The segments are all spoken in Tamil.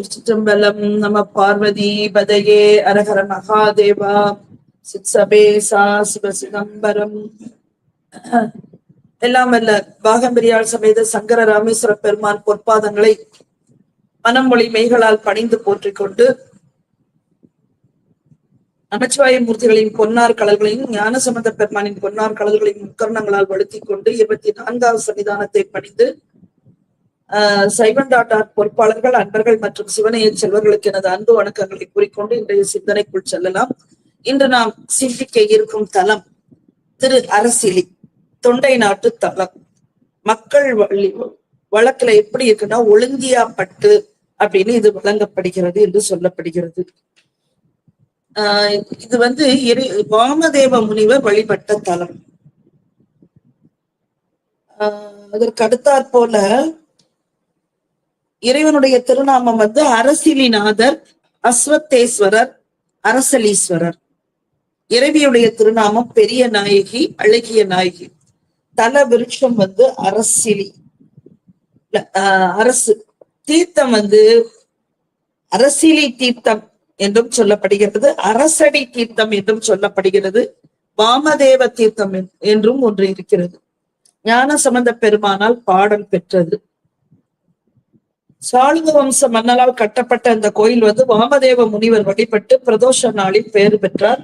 திருச்சிற்றம்பலம் நம பார்வதி பதையே அரஹர மகாதேவா. சித்சபேசா சிவ சிதம்பரம். எல்லாம் அல்ல பாகம்பிரியாள் சமேத சங்கர ராமேஸ்வர பெருமான் பொற்பாதங்களை மனமொழி மெய்களால் பணிந்து போற்றிக் கொண்டு நமச்சிவாய மூர்த்திகளின் பொன்னார் கலர்களையும் ஞானசம்பந்த பெருமானின் பொன்னார் கலர்களையும் முக்கரணங்களால் வலுத்திக் கொண்டு இருபத்தி நான்காவது சன்னிதானத்தை பணிந்து சைவன் டாட் ஆர் பொறுப்பாளர்கள் அன்பர்கள் மற்றும் சிவனைய செல்வர்களுக்கு எனது அன்பு வணக்கங்களை கூறிக்கொண்டு இன்றைய சிந்தனைக்குள் செல்லலாம். இன்று நாம் சிந்திக்க இருக்கும் தலம் திரு அரசிலி தொண்டை நாட்டு தலம் மக்கள் வழி- வழக்குல எப்படி இருக்குன்னா ஒழுங்கியாப்பட்டு அப்படின்னு இது வழங்கப்படுகிறது என்று சொல்லப்படுகிறது. ஆஹ் இது வந்து இறை வாமதேவ முனிவர் வழிபட்ட தலம் ஆஹ் அதற்கு அடுத்தாற் போல இறைவனுடைய திருநாமம் வந்து அரசிலிநாதர் அஸ்வத்தேஸ்வரர் அரசலீஸ்வரர். இறைவியுடைய திருநாமம் பெரிய நாயகி அழகிய நாயகி. தல விருட்சம் வந்து அரசிலி ஆஹ் அரசு. தீர்த்தம் வந்து அரசிலி தீர்த்தம் என்றும் சொல்லப்படுகிறது அரசடி தீர்த்தம் என்றும் சொல்லப்படுகிறது வாமதேவ தீர்த்தம் என்- என்றும் ஒன்று இருக்கிறது. ஞான சம்பந்த பெருமானால் பாடல் பெற்றது. சாளுவ வம்ச மன்னரால் கட்டப்பட்ட இந்த கோயில் வந்து வாமதேவ முனிவர் வழிபட்டு பிரதோஷ நாளில் பெயர் பெற்றார்.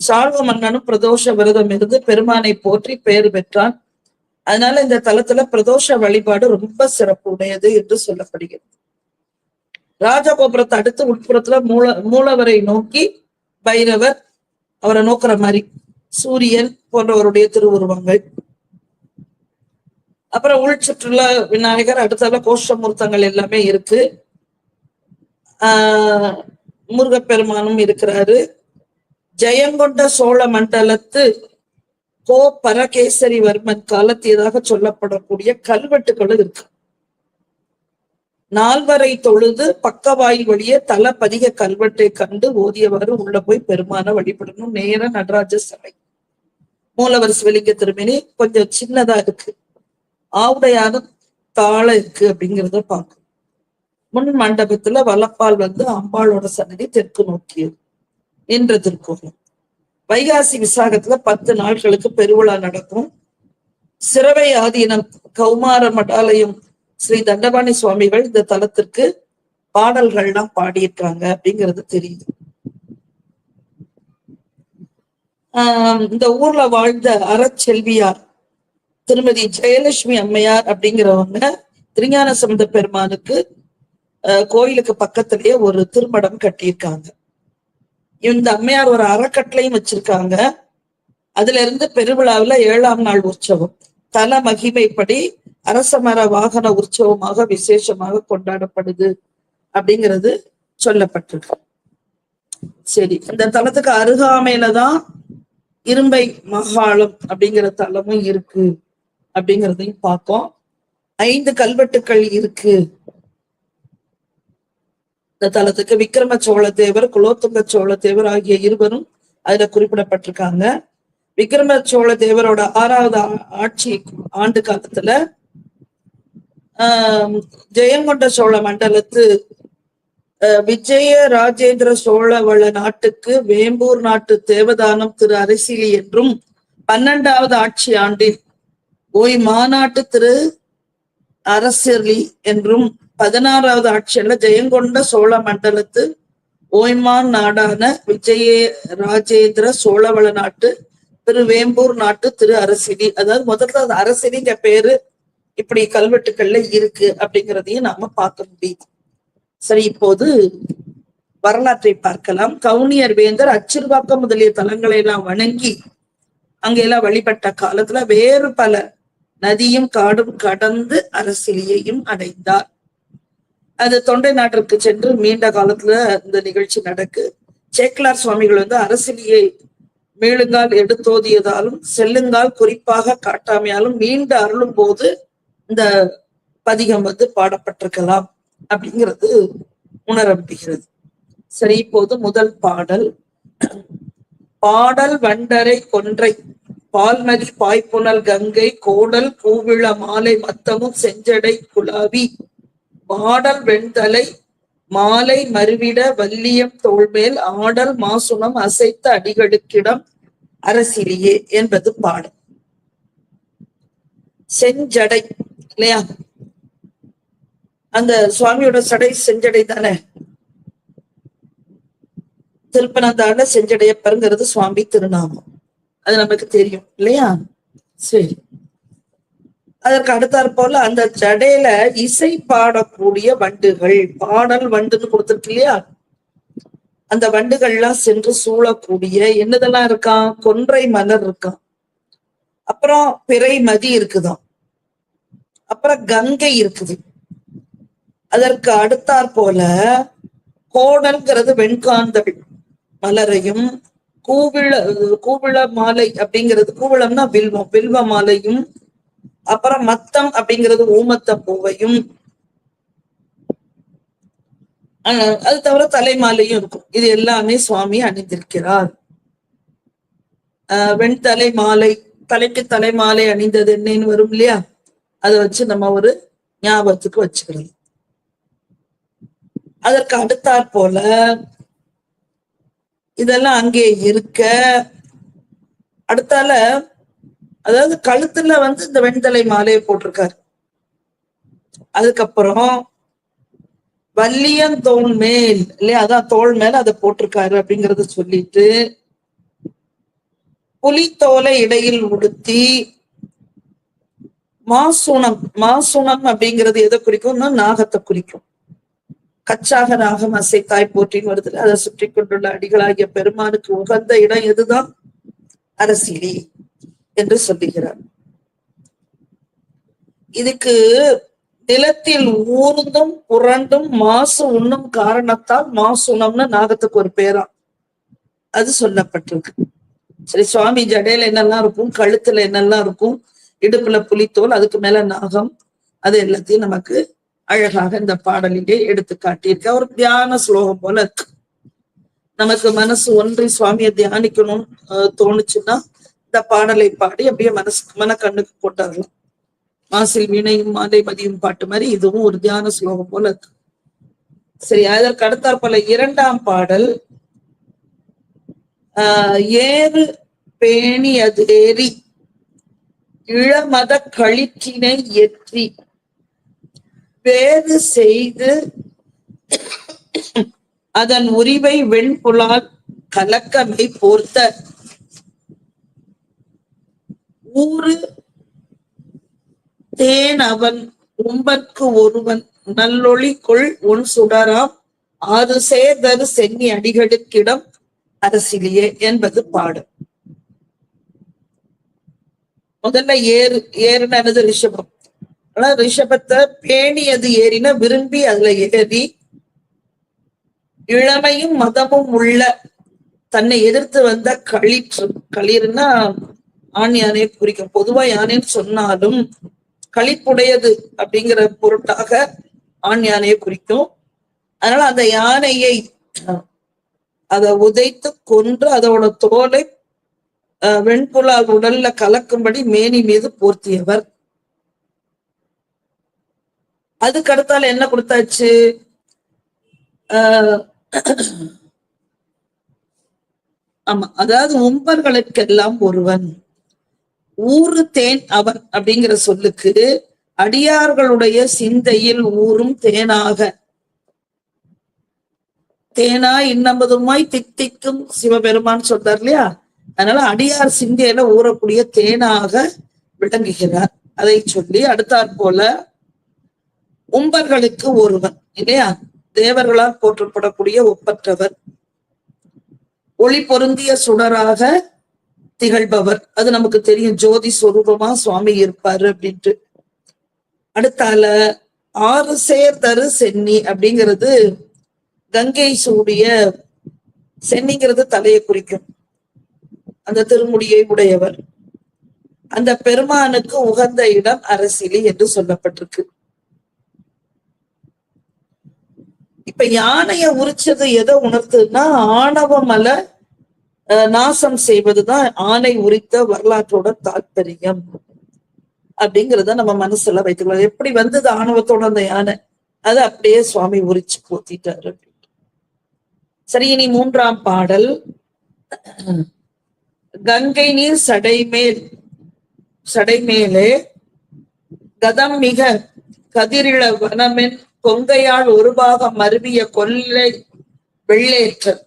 சாளுவ மன்னனும் பிரதோஷ விரதம் இருந்து பெருமானை போற்றி பெயர் பெற்றான். அதனால இந்த தலத்துல பிரதோஷ வழிபாடு ரொம்ப சிறப்பு உடையது என்று சொல்லப்படுகிறது. ராஜகோபுரத்தை அடுத்து உட்புறத்துல மூல மூலவரை நோக்கி பைரவர் அவரை நோக்குற மாதிரி சூரியன் போன்றவருடைய திருவுருவங்கள். அப்புறம் உள் சுற்றுலா விநாயகர் அடுத்தால கோஷமூர்த்தங்கள் எல்லாமே இருக்கு. ஆஹ் முருகப்பெருமானும் இருக்கிறாரு. ஜெயங்கொண்ட சோழ மண்டலத்து கோ பரகேசரிவர்மன் காலத்தியதாக சொல்லப்படக்கூடிய கல்வெட்டுகளும் இருக்கு. நால்வரை தொழுது பக்கவாயில் வழியே தல பதிக கல்வெட்டை கண்டு ஓதியவாறு உள்ள போய் பெருமான வழிபடணும். நேர நடராஜ சிலை மூலவர் சிவலிங்க திருமணி கொஞ்சம் சின்னதா இருக்கு. ஆவுடையான தாழ இருக்கு அப்படிங்கிறத பார்க்கணும். முன் மண்டபத்துல வலப்பால் வந்து அம்பாளோட சன்னதி தெற்கு நோக்கியது என்ற திருக்கோலம் வைகாசி விசாகத்துல பத்து நாட்களுக்கு பெருவிழா நடக்கும். சிறவை ஆதீனம் கௌமார மடாலயம் ஸ்ரீ தண்டபாணி சுவாமிகள் இந்த தலத்திற்கு பாடல்கள்லாம் பாடியிருக்காங்க அப்படிங்கிறது தெரியுது. ஆஹ் இந்த ஊர்ல வாழ்ந்த அறச்செல்வியார் திருமதி ஜெயலட்சுமி அம்மையார் அப்படிங்கிறவங்க திருஞான சம்பந்த பெருமானுக்கு ஆஹ் கோயிலுக்கு பக்கத்திலேயே ஒரு திருமடம் கட்டியிருக்காங்க. இந்த அம்மையார் ஒரு அறக்கட்டளையும் வச்சிருக்காங்க. அதுல இருந்து பெருவிழாவுல ஏழாம் நாள் உற்சவம். தல மகிமைப்படி அரசமர வாகன உற்சவமாக விசேஷமாக கொண்டாடப்படுது அப்படிங்கிறது சொல்லப்பட்டிருக்கு. சரி இந்த தலத்துக்கு அருகாமையில தான் இரும்பை மகாளம் அப்படிங்கிற தலமும் இருக்கு. அப்படிங்கிறதையும் பார்ப்போம். ஐந்து கல்வெட்டுக்கள் இருக்கு. இந்த தலத்துக்கு விக்ரம சோழ தேவர் குலோத்துங்க சோழ தேவர் ஆகிய இருவரும் அதுல குறிப்பிடப்பட்டிருக்காங்க. விக்ரம சோழ தேவரோட ஆறாவது ஆட்சி ஆண்டு காலத்துல ஆஹ் ஜெயங்கொண்ட சோழ மண்டலத்து விஜய ராஜேந்திர சோழவள நாட்டுக்கு வேம்பூர் நாட்டு தேவதானம் திரு அரசியல் என்றும் பன்னெண்டாவது ஆட்சி ஆண்டில் ஓய் மாநாட்டு திரு அரசலி என்றும் பதினாறாவது ஆட்சியில ஜெயங்கொண்ட சோழ மண்டலத்து ஓய்மான் நாடான விஜய ராஜேந்திர சோழவள நாட்டு திரு வேம்பூர் நாட்டு திரு அரசிலி. அதாவது முதல்ல அது அரசிலிங்க பேரு இப்படி கல்வெட்டுக்கள்ல இருக்கு அப்படிங்கிறதையும் நாம பார்க்க முடியுது. சரி இப்போது வரலாற்றை பார்க்கலாம். கவுனியர் வேந்தர் அச்சிறுவாக்கம் முதலிய தலங்களை எல்லாம் வணங்கி அங்கெல்லாம் வழிபட்ட காலத்துல வேறு பல நதியும் காடும் கடந்து அரசியலையும் அடைந்தார். அது தொண்டை நாட்டிற்கு சென்று நீண்ட காலத்துல இந்த நிகழ்ச்சி நடக்கு. சேக்கலார் சுவாமிகள் வந்து அரசியலியை மீளுங்கால் எடுத்தோதியதாலும் செல்லுங்கால் குறிப்பாக காட்டாமையாலும் மீண்டு அருளும் போது இந்த பதிகம் வந்து பாடப்பட்டிருக்கலாம் அப்படிங்கிறது உணர சரி இப்போது முதல் பாடல். பாடல் வண்டரை கொன்றை. பால்நதி பாய்ப்புணல் கங்கை கோடல் கூவிள மாலை மத்தமும் செஞ்சடை குலாவி. பாடல் வெண்தலை மாலை மறுவிட வல்லியம் தோள்மேல் ஆடல் மாசுணம் அசைத்த அடிகளுக்கிடம் அரசிலியே என்பது பாடல். செஞ்சடை இல்லையா? அந்த சுவாமியோட சடை செஞ்சடை தானே? திருப்பனந்தாண்ட செஞ்சடையப்பருங்கிறது சுவாமி திருநாமம். அது நமக்கு தெரியும் இல்லையா? சரி. அதற்கு அடுத்தாற் போல அந்த ஜடையில இசை பாடக்கூடிய வண்டுகள் பாடல் வண்டுன்னு கொடுத்துருக்கு இல்லையா? அந்த வண்டுகள்லாம் சென்று சூழக்கூடிய என்னதெல்லாம் இருக்கான் கொன்றை மலர் இருக்கான் அப்புறம் பிறை மதி இருக்குதாம். அப்புறம் கங்கை இருக்குது. அதற்கு அடுத்தாற் போல கோடல்ங்கிறது வெண்காந்தள் மலரையும் கூவிள கூவிள மாலை அப்படிங்கிறது கூவிளம்னா வில்வம் வில்வ மாலையும் அப்புறம் மத்தம் அப்படிங்கிறது ஊமத்த பூவையும். அது தவிர தலைமாலையும் இருக்கும். இது எல்லாமே சுவாமி அணிந்திருக்கிறார். ஆஹ் வெண்தலை மாலை தலைக்கு தலைமாலை அணிந்தது என்னன்னு வரும் இல்லையா? அதை வச்சு நம்ம ஒரு ஞாபகத்துக்கு வச்சுக்கிறோம் அதற்கு அடுத்தாற் போல இதெல்லாம் அங்கே இருக்க. அடுத்தால அதாவது கழுத்துல வந்து இந்த வெண்தலை மாலையை போட்டிருக்காரு. அதுக்கப்புறம் வல்லியம் தோல் மேல் இல்லையா? அதான் தோல் மேல அதை போட்டிருக்காரு அப்படிங்கறத சொல்லிட்டு புலித்தோலை இடையில் உடுத்தி மாசுணம் மாசுணம் அப்படிங்கிறது எதை குறிக்கும்னா நாகத்தை குறிக்கும். கச்சாக நாகம் அசைத்தாய் போற்றின்னு வருது அதை சுற்றி கொண்டுள்ள அடிகளாகிய பெருமானுக்கு உகந்த இடம் எதுதான்? அரசியலி என்று சொல்லுகிறார். இதுக்கு நிலத்தில் ஊர்ந்தும் புரண்டும் மாசு உண்ணும் காரணத்தால் மாசுணம்னு நாகத்துக்கு ஒரு பேரா. அது சொல்லப்பட்டிருக்கு. சரி சுவாமி ஜடையில என்னெல்லாம் இருக்கும்? கழுத்துல என்னெல்லாம் இருக்கும்? இடுப்புல புலித்தோல் அதுக்கு மேல நாகம் அது எல்லாத்தையும் நமக்கு அழகாக இந்த பாடலிலே எடுத்து காட்டியிருக்க. ஒரு தியான ஸ்லோகம் போல இருக்கு. நமக்கு மனசு ஒன்றி சுவாமியை தியானிக்கணும்னு அஹ், தோணுச்சுன்னா இந்த பாடலை பாடி அப்படியே மனசு மன கண்ணுக்கு போட்டாரலாம். மாசில் வீணையும் மாலை மதியும் பாட்டு மாதிரி இதுவும் ஒரு தியான ஸ்லோகம் போல இருக்கு. சரி அதற்கு அடுத்தாற் போல இரண்டாம் பாடல். ஆஹ் ஏறு பேணி அது ஏறி இளமத கழிற்றினை ஏற்றி. வேறு செய்து அதன் உரிவை வெண்புலால் கலக்கமை போர்த்த. ஊரு தேன் அவன் உம்பற்கு ஒருவன் நல்லொளி கொள் உன் சுடராம். ஆறு சேர்தரு சென்னி அடிகளுக்கிடம் அரசிலேயே என்பது பாடு. முதல்ல ஏறு ஏறுனது ரிஷபம். ஆனா ரிஷபத்தை பேணியது ஏறின விரும்பி அதுல ஏறி இளமையும் மதமும் உள்ள தன்னை எதிர்த்து வந்த களிற்று களிர்னா ஆண் யானையை குறிக்கும். பொதுவா யானைன்னு சொன்னாலும் களிப்புடையது அப்படிங்கிற பொருட்டாக ஆண் யானையை குறிக்கும். அதனால அந்த யானையை அதை உதைத்து கொன்று அதோட தோலை வெண்புலால் உடல்ல கலக்கும்படி மேனி மீது போர்த்தியவர். அதுக்கு அடுத்தால என்ன கொடுத்தாச்சு? ஆஹ் ஆமா அதாவது உம்பர்களுக்கெல்லாம் ஒருவன். ஊறு தேன் அவன் அப்படிங்கிற சொல்லுக்கு அடியார்களுடைய சிந்தையில் ஊறும் தேனாக. தேனா இன்னம்பதுமாய் தித்திக்கும் சிவபெருமான் சொல்றார் இல்லையா? அதனால அடியார் சிந்தையில ஊறக்கூடிய தேனாக விளங்குகிறார். அதை சொல்லி அடுத்தாற் போல உம்பர்களுக்கு ஒருவன் இல்லையா? தேவர்களால் போற்றப்படக்கூடிய ஒப்பற்றவர். ஒளி பொருந்திய சுடராக திகழ்பவர். அது நமக்கு தெரியும் ஜோதி சொரூபமா சுவாமி இருப்பாரு அப்படின்ட்டு. அடுத்தால ஆறு சேர் தரு சென்னி அப்படிங்கிறது கங்கை சூடிய சென்னிங்கிறது தலையை குறிக்கும். அந்த திருமுடியை உடையவர். அந்த பெருமானுக்கு உகந்த இடம் அரசியலி என்று சொல்லப்பட்டிருக்கு. இப்ப யானைய உரிச்சது எதை உணர்த்துதுன்னா ஆணவமல நாசம் செய்வதுதான் ஆணை உரித்த வரலாற்றோட தாற்பயம் அப்படிங்கறத நம்ம மனசுல வைத்துக்கலாம் எப்படி வந்தது ஆணவத்தோட அந்த யானை? அதை அப்படியே சுவாமி உரிச்சு போத்திட்டாரு சரி இனி மூன்றாம் பாடல். கங்கை நீர் சடைமேல் சடைமேலே கதம் மிக கதிரிள வனமென் கொங்கையால் ஒரு பாகம் மருவிய கொல்லை வெள்ளேற்றல்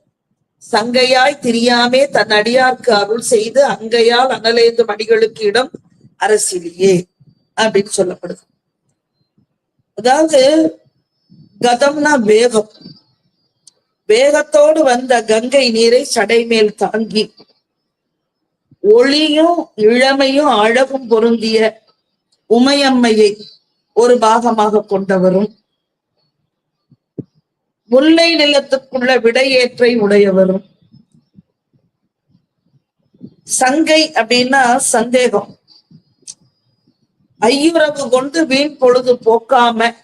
சங்கையாய் திரியாமே தன் அடியார்க்கு அருள் செய்து அங்கையால் அனலேந்து மடிகளுக்கு இடம் அரசியலியே அப்படின்னு சொல்லப்படுது. அதாவது கதம்னா வேகம். வேகத்தோடு வந்த கங்கை நீரை சடைமேல் தாங்கி ஒளியும் இளமையும் அழகும் பொருந்திய உமையம்மையை ஒரு பாகமாக கொண்டவரும் முல்லை நிலத்துக்குள்ள விடையேற்றை உடையவரும். சங்கை அப்படின்னா சந்தேகம். ஐயுறவு கொண்டு வீண் பொழுது போக்காம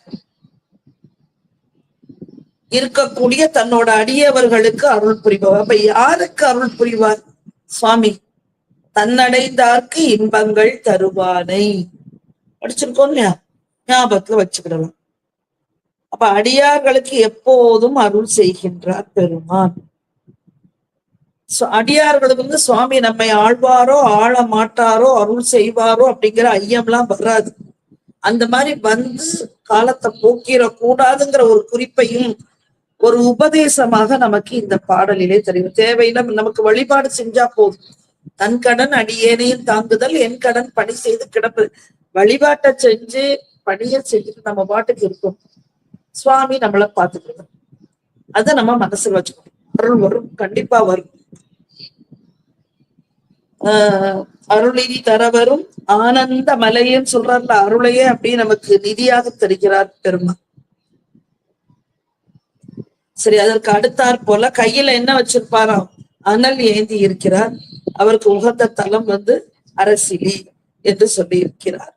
இருக்கக்கூடிய தன்னோட அடியவர்களுக்கு அருள் புரிபவர். அப்ப யாருக்கு அருள் புரிவார்? சுவாமி தன்னடைந்தார்க்கு இன்பங்கள் தருவானை. படிச்சிருக்கோம் இல்லையா? ஞாபகத்துல வச்சுக்கிடலாம். அப்ப அடியார்களுக்கு எப்போதும் அருள் செய்கின்றார் பெருமான். அடியார்களுக்கு வந்து சுவாமி நம்மை ஆழ்வாரோ ஆள மாட்டாரோ அருள் செய்வாரோ அப்படிங்கிற ஐயம்லாம் வராது. அந்த மாதிரி வந்து காலத்தை போக்கிட கூடாதுங்கிற ஒரு குறிப்பையும் ஒரு உபதேசமாக நமக்கு இந்த பாடலிலே தெரியும். தேவையில்லை நமக்கு வழிபாடு செஞ்சா போதும். தன் கடன் அடியேனையும் தாங்குதல் என் கடன் பணி செய்து கிடப்பு வழிபாட்டை செஞ்சு பணியை செஞ்சுட்டு நம்ம பாட்டுக்கு இருக்கும் சுவாமி நம்மள பாத்துக்கணும் அத நம்ம மனசுல வச்சுக்கணும். அருள் வரும் கண்டிப்பா வரும். ஆஹ் அருளிதி தரவரும் ஆனந்த மலையன்னு சொல்றாருல அருளையே அப்படி நமக்கு நிதியாக தெரிகிறார் பெருமா சரி அதற்கு அடுத்தாற் போல கையில என்ன வச்சிருப்பாராம் அனல் ஏந்தி இருக்கிறார். அவருக்கு உகந்த தலம் வந்து அரசிலி என்று சொல்லி இருக்கிறார்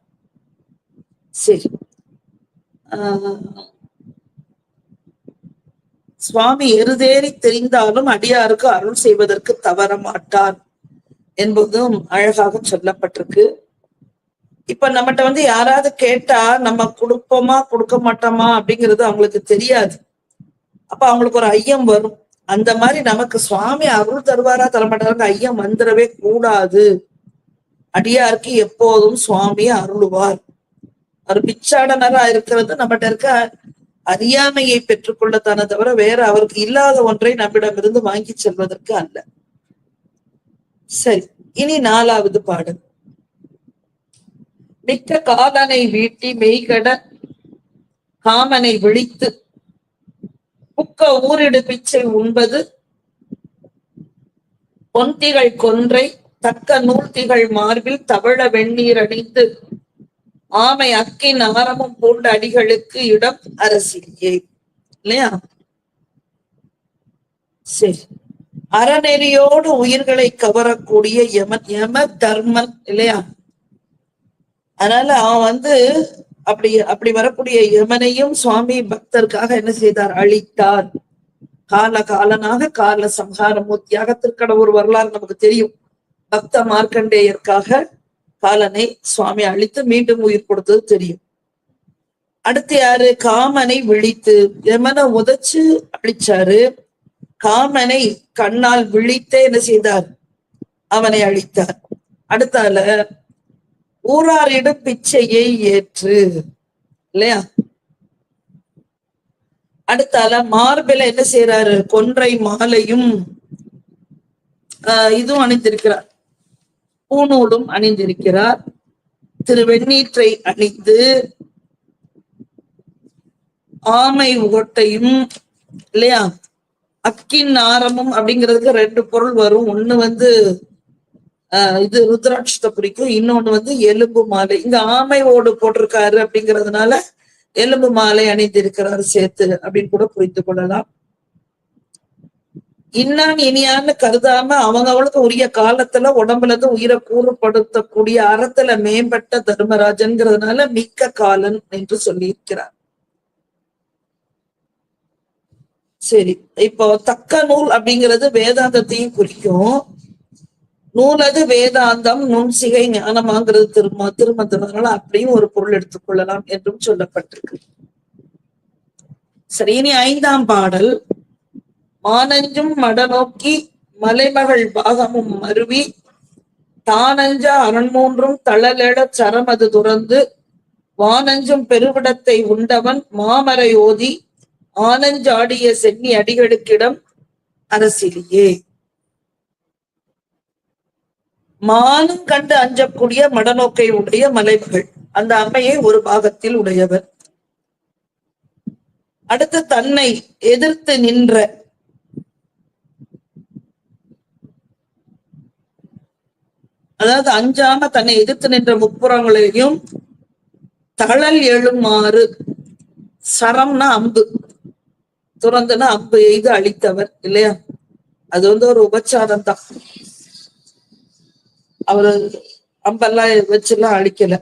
சரி. ஆஹ் சுவாமி எருதேறி தெரிந்தாலும் அடியாருக்கு அருள் செய்வதற்கு தவற மாட்டார் என்பதும் அழகாக சொல்லப்பட்டிருக்கு. இப்ப நம்மகிட்ட வந்து யாராவது கேட்டா நம்ம கொடுப்போமா கொடுக்க மாட்டோமா அப்படிங்கிறது அவங்களுக்கு தெரியாது. அப்ப அவங்களுக்கு ஒரு ஐயம் வரும். அந்த மாதிரி நமக்கு சுவாமி அருள் தருவாரா தரமாட்டாருக்கு ஐயம் வந்துடவே கூடாது. அடியாருக்கு எப்போதும் சுவாமி அருளுவார். ஒரு பிச்சாடனரா இருக்கிறது நம்மகிட்ட இருக்க அறியாமையை பெற்றுக்கொள்ளத்தான தவிர வேற அவருக்கு இல்லாத ஒன்றை நம்மிடமிருந்து வாங்கி செல்வதற்கு அல்ல. சரி இனி நாலாவது பாடல். மிக்க காலனை வீட்டி மெய்கட காமனை விழித்து புக்க ஊரிடு பிச்சை உண்பது பொந்திகள் கொன்றை தக்க நூல்திகள் மார்பில் தவழ வெந்நீர் அணிந்து ஆமை அக்கின் ஆரமும் பூண்ட அடிகளுக்கு இடம் அரசியே இல்லையா? சரி. அறநெறியோடு உயிர்களை கவரக்கூடிய யமன் யம தர்மன் இல்லையா? அதனால அவன் வந்து அப்படி அப்படி வரக்கூடிய யமனையும் சுவாமி பக்தருக்காக என்ன செய்தார்? அழித்தார். கால காலனாக கால சம்ஹார மூர்த்தியாக திருக்கடவுர் வரலாறு நமக்கு தெரியும். பக்த மார்க்கண்டேயருக்காக காலனை சுவாமி அழித்து மீண்டும் உயிர் கொடுத்தது தெரியும். அடுத்து யாரு? காமனை விழித்து. எமனை உதைச்சு அழிச்சாரு. காமனை கண்ணால் விழித்தே என்ன செய்தார்? அவனை அழித்தார். அடுத்தால ஊராரிடம் பிச்சையை ஏற்று. இல்லையா? அடுத்தால மார்பில என்ன செய்யறாரு கொன்றை மாலையும் ஆஹ் இதுவும் அணிந்திருக்கிறார். பூநூலும் அணிந்திருக்கிறார். திரு வெண்ணீற்றை அணிந்து ஆமை ஓட்டையும் இல்லையா? அக்கின் ஆரமும் அப்படிங்கிறதுக்கு ரெண்டு பொருள் வரும். ஒண்ணு வந்து ஆஹ் இது ருத்ராட்சத்தை குறிக்கும் இன்னொன்னு வந்து எலும்பு மாலை. இங்க ஆமை ஓடு போட்டிருக்காரு அப்படிங்கிறதுனால எலும்பு மாலை அணிந்திருக்கிறார் சேர்த்து அப்படின்னு கூட புரிந்து கொள்ளலாம். இன்னான் இனியான்னு கருதாம அவங்களுக்கு உரிய காலத்துல உடம்புல இருந்து உயிரை கூறுபடுத்தக்கூடிய அறத்துல மேம்பட்ட தர்மராஜன்கிறதுனால மிக்க காலன் என்று சொல்லியிருக்கிறார். சரி இப்போ தக்க நூல் அப்படிங்கிறது வேதாந்தத்தையும் குறிக்கும். நூலது வேதாந்தம் நுண் சிகை ஞானமாங்கிறது திரும திருமந்தனால அப்படியும் ஒரு பொருள் எடுத்துக்கொள்ளலாம் என்றும் சொல்லப்பட்டிருக்கு. சரி இனி ஐந்தாம் பாடல். மானஞ்சும் மடநோக்கி மலைமகள் பாகமும் மருவி தானஞ்ச அரண்மூன்றும் தளலெழச் சரமது துறந்து. வானஞ்சும் பெருவிடத்தை உண்டவன் மாமரை ஓதி. ஆனஞ்சாடிய சென்னி அடிகளுக்கிடம் அரசிலியே. மானும் கண்டு அஞ்சக்கூடிய மடநோக்கை உடைய மலைமகள். அந்த அம்மையை ஒரு பாகத்தில் உடையவர். அடுத்து தன்னை எதிர்த்து நின்ற அதாவது அஞ்சாம தன்னை எதிர்த்து நின்ற முப்புறங்களையும் தழல் எழுமாறு. சரம்னா அம்பு. துறந்துனா அம்பு எய்து அழித்தவர் இல்லையா? அது வந்து ஒரு உபச்சாரம் தான். அவர் அம்பெல்லாம் வச்செல்லாம் அழிக்கல.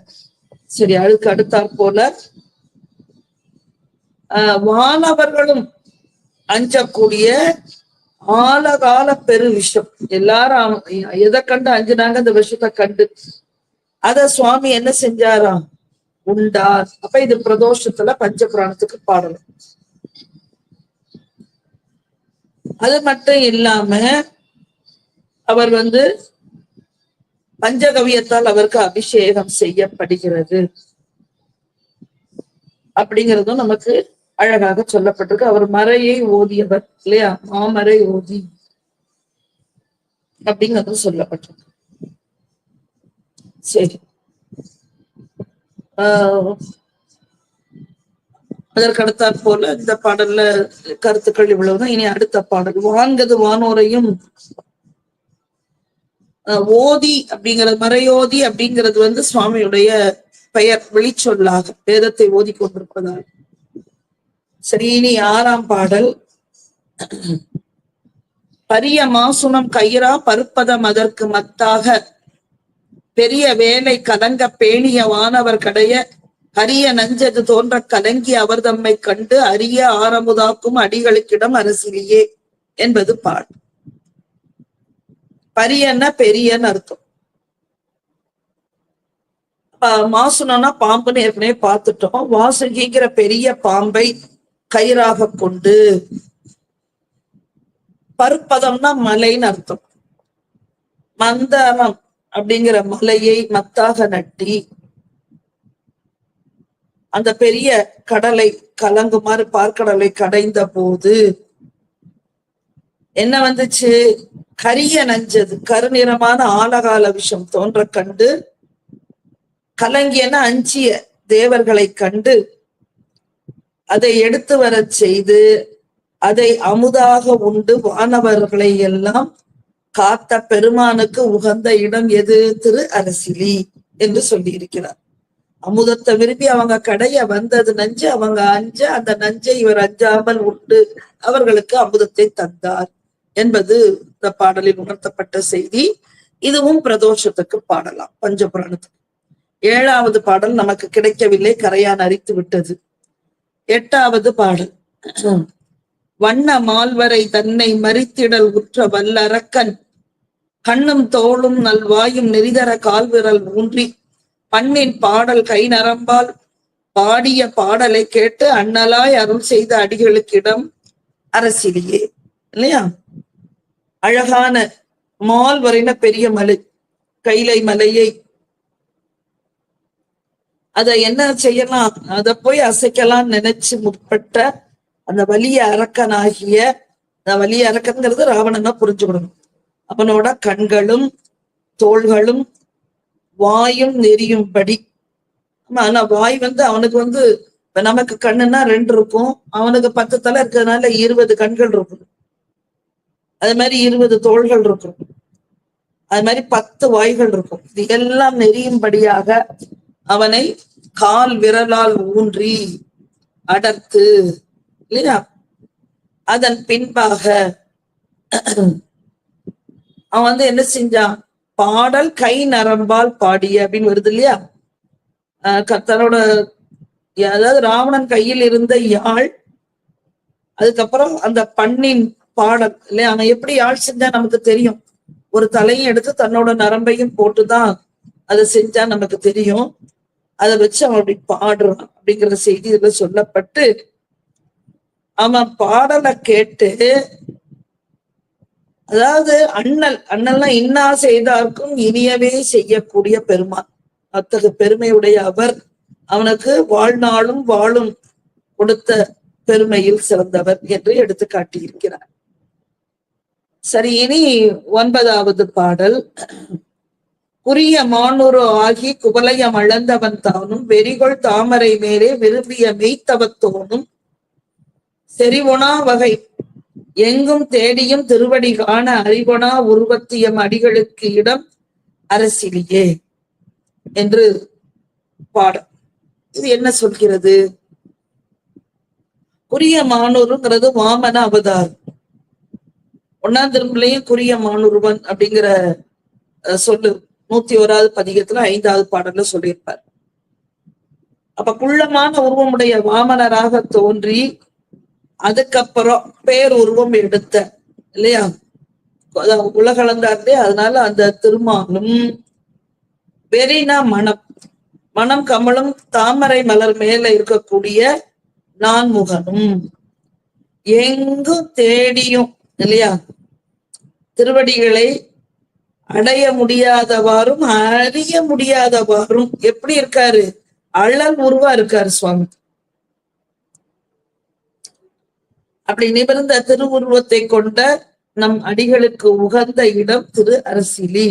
சரி அதுக்கு அடுத்தாற் போல. ஆஹ் வானவர்களும் அஞ்சக்கூடிய ஆழகால பெரு விஷம் எல்லாரும் எதை கண்டு அஞ்சினாங்க? அந்த விஷத்தை கண்டு. அத சுவாமி என்ன செஞ்சாராம்? உண்டார். அப்ப இது பிரதோஷத்துல பஞ்சபுராணத்துக்கு பாடணும் அது மட்டும் இல்லாம அவர் வந்து பஞ்சகவியத்தால் அவருக்கு அபிஷேகம் செய்யப்படுகிறது. அப்படிங்கிறதும் நமக்கு அழகாக சொல்லப்பட்டிருக்கு. அவர் மறையை ஓதியவர் இல்லையா? மாமரை ஓதி அப்படிங்கிறது சொல்லப்பட்டிருக்கு. சரி. ஆஹ் போல இந்த பாடல்ல கருத்துக்கள் இவ்வளவுதான். இனி அடுத்த பாடல். வாங்கது வானோரையும் ஆஹ் ஓதி அப்படிங்கிறது மறையோதி அப்படிங்கிறது வந்து சுவாமியுடைய பெயர் வெளிச்சொல்லாக வேதத்தை ஓதி கொண்டிருப்பதால். ஸ்ரீனி ஆறாம் பாடல். பரிய மாசுனம் கயிறா பருப்பதம் அதற்கு மத்தாக. பெரிய வேலை கலங்க பேணிய வானவர் கடைய. அரிய நஞ்சது தோன்ற கலங்கி அவர் தம்மை கண்டு அரிய ஆரமுதாக்கும் அடிகளுக்கிடம் அரசிலேயே என்பது பாடல். பரியன்னா பெரியன்னு அர்த்தம். மாசுனம்னா பாம்புன்னு ஏற்கனவே பார்த்துட்டோம். வாசுகிங்கிற பெரிய பாம்பை கயிறாக கொண்டு பருப்பதம்னா மலைன்னு அர்த்தம். மந்தாரம் அப்படிங்கிற மலையை மத்தாக நட்டி அந்த பெரிய கடலை கலங்குமாறு பார்க்கடலை கடைந்த போது என்ன வந்துச்சு? கரிய நஞ்சது கருநிறமான ஆலகால விஷம் தோன்ற கண்டு கலங்கியன அஞ்சிய தேவர்களை கண்டு அதை எடுத்து வரச் செய்து அதை அமுதாக உண்டு வானவர்களை எல்லாம் காத்த பெருமானுக்கு உகந்த இடம் எது? திரு அரசிலி என்று சொல்லி இருக்கிறார் அமுதத்தை விரும்பி அவங்க கடைய வந்தது நஞ்சு அவங்க அஞ்ச அந்த நஞ்சை இவர் அஞ்சாமல் உண்டு அவர்களுக்கு அமுதத்தை தந்தார் என்பது இந்த பாடலில் உணர்த்தப்பட்ட செய்தி. இதுவும் பிரதோஷத்துக்கு பாடலாம் பஞ்சபுராணத்துக்கு. ஏழாவது பாடல் நமக்கு கிடைக்கவில்லை கரையான் அரித்து விட்டது. எட்டாவது பாடல். வண்ண மால்வரை தன்னை மறித்திடல் உற்ற வல்லரக்கன். கண்ணும் தோளும் நல்வாயும் நெறிதர கால்விரல் ஊன்றி. பண்ணின் பாடல் கை நரம்பால் பாடிய பாடலை கேட்டு அண்ணலாய் அருள் செய்த அடிகளுக்கிடம் அரசிலேயே. இல்லையா? அழகான மால்வரைன பெரிய மலை கைலை மலையை அத என்ன செய்யலாம்? அத போய் அசைக்கலாம் நினைச்சு முற்பட்ட அந்த வலிய அரக்கனாகிய அந்த வலிய அரக்கன்கிறது ராவணனா புரிஞ்சுக்கணும். அவனோட கண்களும் தோள்களும் வாயும் நெறியும்படி. ஆமா, ஆனா வாய் வந்து அவனுக்கு வந்து இப்ப நமக்கு கண்ணுன்னா ரெண்டு இருக்கும். அவனுக்கு பத்து தலை இருக்கிறதுனால இருபது கண்கள் இருக்கும். அது மாதிரி இருபது தோள்கள் இருக்கும். அது மாதிரி பத்து வாய்கள் இருக்கும். இது எல்லாம் நெறியும்படியாக அவனை கால் விரலால் ஊன்றி அடர்த்து இல்லையா? அதன் பின்பாக அவன் வந்து என்ன செஞ்சான்? பாடல் கை நரம்பால் பாடிய அப்படின்னு வருது இல்லையா? ஆஹ் அதாவது ராவணன் கையில் இருந்த யாழ் அதுக்கப்புறம் அந்த பண்ணின் பாடல் இல்லையா? அவன் எப்படி யாழ் செஞ்சா நமக்கு தெரியும். ஒரு தலையும் எடுத்து தன்னோட நரம்பையும் போட்டுதான் அதை செஞ்சா நமக்கு தெரியும். அதை வச்சு அவன் அப்படி பாடுறான் அப்படிங்கிற செய்தி இதுல சொல்லப்பட்டு அவன் பாடலை கேட்டு அதாவது அண்ணல் அண்ணல்னா இன்னா செய்தார்க்கும் இனியவே செய்யக்கூடிய பெருமான். அத்தகு பெருமையுடைய அவர் அவனுக்கு வாழ்நாளும் வாழும் கொடுத்த பெருமையில் சிறந்தவர் என்று எடுத்து காட்டியிருக்கிறார் சரி இனி ஒன்பதாவது பாடல். குறிய மானூறு ஆகி குவலயம் அளந்தவன் தானும் வெறிகொள் தாமரை மேலே விரும்பிய மெய்த்தவத்தோனும் செறிவொனா வகை எங்கும் தேடியும் திருவடி காண அறிவொனா உருவத்தியம் அடிகளுக்கு இடம் அரசியலியே என்று பாடம். இது என்ன சொல்கிறது? குறிய மானூருங்கிறது வாமன அவதார் ஒன்னாம் திரும்பலையும் குறிய மானூருவன் அப்படிங்கிற அஹ், சொல்லு. நூத்தி ஓராவது பதிகத்துல ஐந்தாவது பாடல்ல சொல்லியிருப்பார். அப்ப குள்ளமான உருவமுடைய வாமனராக தோன்றி அதுக்கப்புறம் பேர் உருவம் எடுத்த இல்லையா? உலகளந்தார்லே அதனால அந்த திருமாலும் வெறினா மனம் மனம் கமலும் தாமரை மலர் மேல இருக்கக்கூடிய நான்முகனும் எங்கும் தேடியும் இல்லையா? திருவடிகளை அடைய முடியாதவாறும் அறிய முடியாதவாறும். எப்படி இருக்காரு? அழல் உருவா இருக்காரு சுவாமி. அப்படி நிமிர்ந்த திருவுருவத்தை கொண்ட நம் அடிகளுக்கு உகந்த இடம் திரு அரசிலி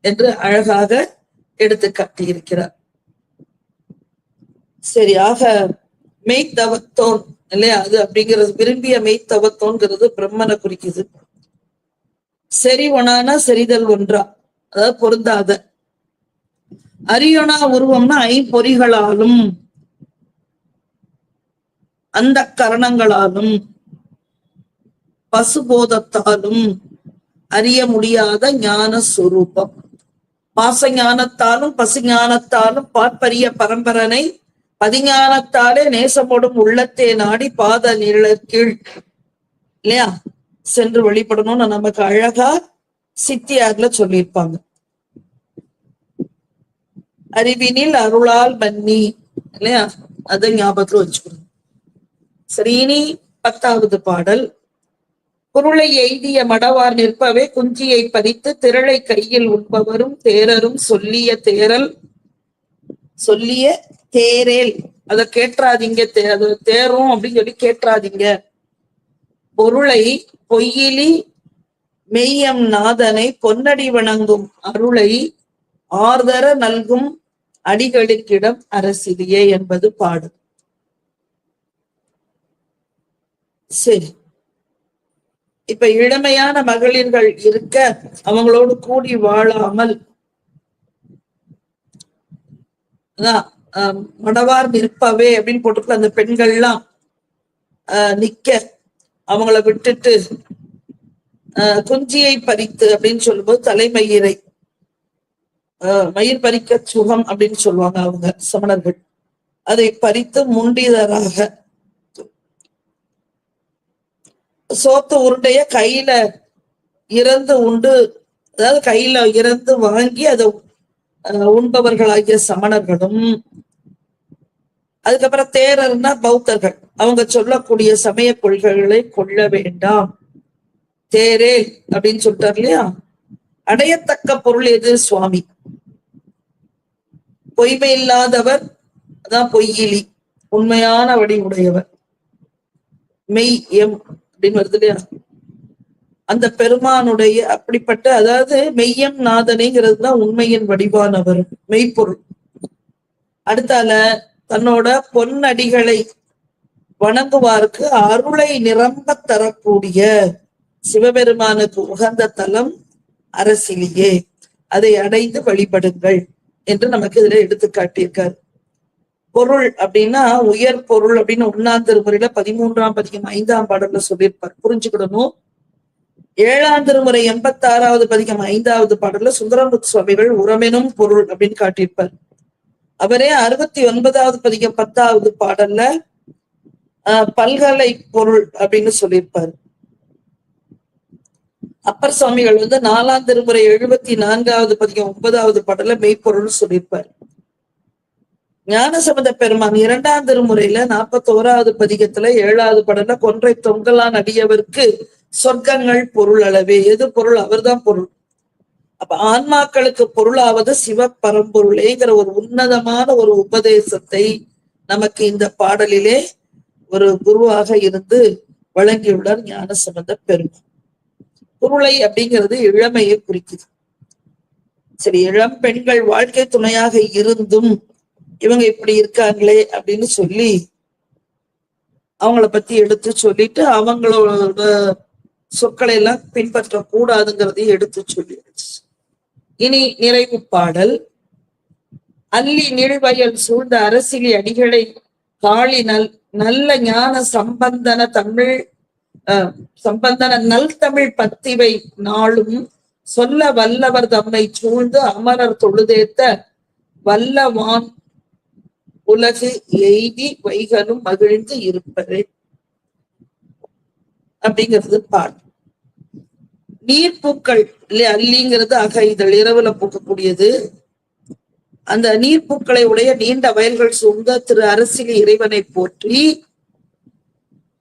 என்று அழகாக எடுத்து காட்டியிருக்கிறார். சரி ஆக மெய்த்தவத்தோன் இல்லையா? அது அப்படிங்கிறது விரும்பிய மெய்த்தவத்தோன்கிறது பிரம்மனை குறிக்குது. சரி ஒனானா செறிதல் ஒன்றா? அதாவது பொருந்தாத. அரியொனா உருவம்னா ஐம்பொறிகளாலும் அந்த கரணங்களாலும் பசுபோதத்தாலும் அறிய முடியாத ஞான சுரூபம் பாச ஞானத்தாலும் பசு ஞானத்தாலும் பார்ப்பரிய பரம்பரனை பதிஞானத்தாலே நேசப்படும் உள்ளத்தே நாடி பாத நிழற்கீழ் இல்லையா? சென்று வழிபடணும்னு நமக்கு அழகா சித்தியார்ல சொல்லியிருப்பாங்க. அறிவினில் அருளால் மன்னி இல்லையா? அதை ஞாபகத்துல வச்சுக்கணும். சரி இனி பத்தாவது பாடல். பொருளை எய்திய மடவார் நிற்பவே குஞ்சியை பறித்து திரளை கையில் உண்பவரும் தேரரும் சொல்லிய தேரல் சொல்லிய தேரேல். அத கேட்றாதீங்க தே- அது தேரும் அப்படின்னு சொல்லி கேட்றாதீங்க. பொருளை பொய்யிலி மெய்யம் நாதனை பொன்னடி வணங்கும் அருளை ஆர்தர நல்கும் அடிகளுக்கிடம் அரசிலியே என்பது பாடு. சரி. இப்ப இளமையான மகளிர்கள் இருக்க அவங்களோடு கூடி வாழாமல் மடவார் ஆஹ், நிற்பவே அப்படின்னு போட்டுக்கல அந்த பெண்கள்லாம் நிக்க அவங்கள விட்டுட்டு ஆஹ், குஞ்சியை பறித்து அப்படின்னு சொல்லும்போது தலைமயிரை ஆஹ், மயிர் பறிக்க சுகம் அப்படின்னு சொல்லுவாங்க அவங்க சமணர்கள். அதை பறித்து முண்டிதராக சோத்து உருண்டைய கையில இறந்து உண்டு அதாவது கையில இறந்து வாங்கி அதை உண்பவர்களாகிய சமணர்களும் அதுக்கப்புறம் தேரர்னா பௌத்தர்கள். அவங்க சொல்லக்கூடிய சமய கொள்கைகளை கொள்ள வேண்டாம். தேரே அப்படின்னு சொல்லிட்டார் இல்லையா? அடையத்தக்க பொருள் எது? சுவாமி. பொய்மை இல்லாதவர் அதான் பொய்யிலி உண்மையான வடி உடையவர். மெய் எம் அப்படின்னு வருது இல்லையா? அந்த பெருமானுடைய அப்படிப்பட்ட அதாவது மெய்யம் நாதனைங்கிறது தான் உண்மையின் வடிவானவர் மெய்ப்பொருள். அடுத்தால தன்னோட பொன்னடிகளை வணங்குவார்க்கு அருளை நிரம்ப தரக்கூடிய சிவபெருமானுக்கு உகந்த தலம் அரசிலேயே. அதை அடைந்து வழிபடுங்கள் என்று நமக்கு இதுல எடுத்து காட்டியிருக்கார். பொருள் அப்படின்னா உயர் பொருள் அப்படின்னு ஒன்னாம் திருமுறையில பதிமூன்றாம் பதிகம் ஐந்தாம் பாடல்ல சொல்லியிருப்பார். புரிஞ்சுக்கிடணும். ஏழாம் திருமுறை எண்பத்தி ஆறாவது பதிகம் ஐந்தாவது பாடல்ல சுந்தரமுத்து சுவாமிகள் உரமெனும் பொருள் அப்படின்னு காட்டியிருப்பார். அவரே அறுபத்தி ஒன்பதாவது பதிகம் பத்தாவது பாடல்ல பல்கலை பொருள் அப்படின்னு சொல்லியிருப்பார். அப்பர் சுவாமிகள் வந்து நாலாம் திருமுறை எழுபத்தி நான்காவது பதிகம் ஒன்பதாவது பாடல்ல மெய்ப்பொருள் சொல்லியிருப்பார். ஞானசம்பந்த பெருமான் இரண்டாம் திருமுறையில நாற்பத்தோராவது பதிகத்துல ஏழாவது படல கொன்றை தொங்கலான் அடியவர்க்கு சொர்க்கங்கள் பொருள் அளவே. எது பொருள்? அவர்தான் பொருள். அப்ப ஆன்மாக்களுக்கு பொருளாவது சிவ பரம்பொருளேங்கிற ஒரு உன்னதமான ஒரு உபதேசத்தை நமக்கு இந்த பாடலிலே ஒரு குருவாக இருந்து வழங்கியுள்ளார் ஞானசம்பந்த பெருமான். குருளை அப்படிங்கிறது இளமையை குறிக்குது. சரி இளம் பெண்கள் வாழ்க்கை துணையாக இருந்தும் இவங்க இப்படி இருக்காங்களே அப்படின்னு சொல்லி அவங்கள பத்தி எடுத்து சொல்லிட்டு அவங்களோட சொற்களை எல்லாம் பின்பற்ற கூடாதுங்கிறதையும் எடுத்து சொல்லிடுச்சு இனி நிறைவு பாடல். அல்லி நீழ்வயல் சூழ்ந்த அரசியல் அடிகளை காளினல் நல்ல ஞான சம்பந்தன தமிழ் அஹ், சம்பந்தன நல் தமிழ் பத்திவை நாளும் சொல்ல வல்லவர் தம்மை சூழ்ந்து அமரர் தொழுதேத்த வல்லவான் உலகு எய்தி வைகனும் மகிழ்ந்து இருப்பது. அப்படிங்கிறது பாட்டு நீர்ப்பூக்கள் இல்லையா அல்லிங்கிறது அக இதழ் இரவுல பூக்கக்கூடியது. அந்த நீர்ப்பூக்களை உடைய நீண்ட வயல்கள் சூழ்ந்த திரு அரசியல் இறைவனை போற்றி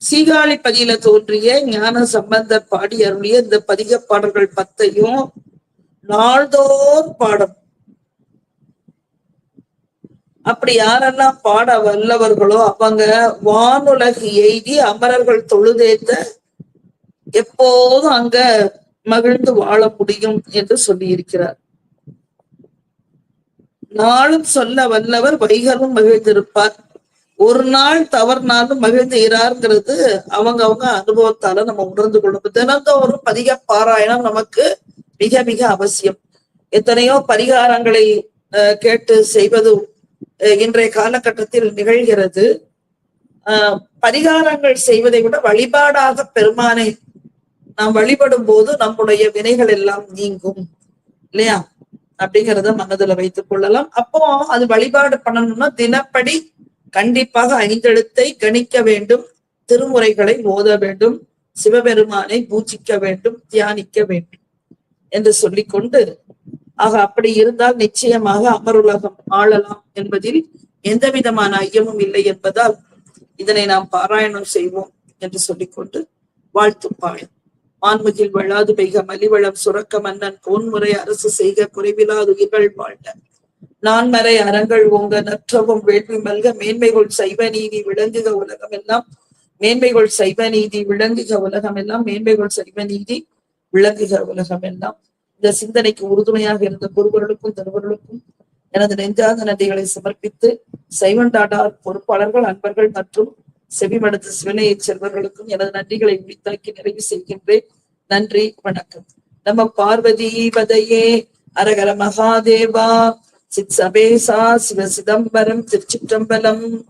சீகாழி பதியில தோன்றிய ஞான சம்பந்த பாடி அருளிய இந்த பதிக பாடல்கள் பத்தையும் நாள்தோர் பாடம். அப்படி யாரெல்லாம் பாட வல்லவர்களோ அவங்க வானுலகு எய்தி அமரர்கள் தொழுதேத்த எப்போதும் அங்க மகிழ்ந்து வாழ முடியும் என்று சொல்லி இருக்கிறார் நாளும் சொல்ல வல்லவர் வைகரும் மகிழ்ந்திருப்பார். ஒரு நாள் தவறுனாலும் மகிழ்ந்து இராருங்கிறது அவங்க அவங்க அனுபவத்தால நம்ம உணர்ந்து கொள்ளும். தினந்தோறும் பதிக பாராயணம் நமக்கு மிக மிக அவசியம். எத்தனையோ பரிகாரங்களை கேட்டு செய்வது அஹ், இன்றைய காலகட்டத்தில் நிகழ்கிறது. ஆஹ் பரிகாரங்கள் செய்வதை விட வழிபாடாக பெருமானை நாம் வழிபடும் போது நம்முடைய வினைகள் எல்லாம் நீங்கும். இல்லையா? அப்படிங்கிறத மனதுல வைத்துக் கொள்ளலாம். அப்போ அது வழிபாடு பண்ணணும்னா தினப்படி கண்டிப்பாக ஐந்தெழுத்தை கணிக்க வேண்டும் திருமுறைகளை ஓத வேண்டும் சிவபெருமானை பூஜிக்க வேண்டும் தியானிக்க வேண்டும் என்று சொல்லிக்கொண்டு ஆக அப்படி இருந்தால் நிச்சயமாக அமருலகம் ஆளலாம் என்பதில் எந்த விதமான ஐயமும் இல்லை என்பதால் இதனை நாம் பாராயணம் செய்வோம் என்று சொல்லிக்கொண்டு வாழ்த்துப்பாள் மான்முகில் வளாது பெய்க மலிவளம் சுரக்க மன்னன் கோன்முறை அரசு செய்க குறைவிலாது உயிர்கள் வாழ்க. நான்மறை அறங்கள் ஓங்க நற்றவும் வேள்வி மல்க மேன்மைகள் சைவ நீதி விளங்குக உலகம் எல்லாம். மேன்மைகள் சைவ நீதி விளங்குக உலகம் எல்லாம். மேன்மைகள் சைவ நீதி விளங்குக உலகம் எல்லாம். இந்த சிந்தனைக்கு உறுதுணையாக இருந்த குருவர்களுக்கும் திருவர்களுக்கும் எனது நெஞ்சார்ந்த நன்றிகளை சமர்ப்பித்து சைவன் டாடார் பொறுப்பாளர்கள் அன்பர்கள் மற்றும் செவிமடுத்த சிவனைய செல்வர்களுக்கும் எனது நன்றிகளை உரித்தாக்கி நிறைவு செய்கின்றேன். நன்றி வணக்கம். நம்ம பார்வதி பதையே அரகர மகாதேவா சித் சபேசா சிவ சிதம்பரம் திருச்சிற்றம்பலம்.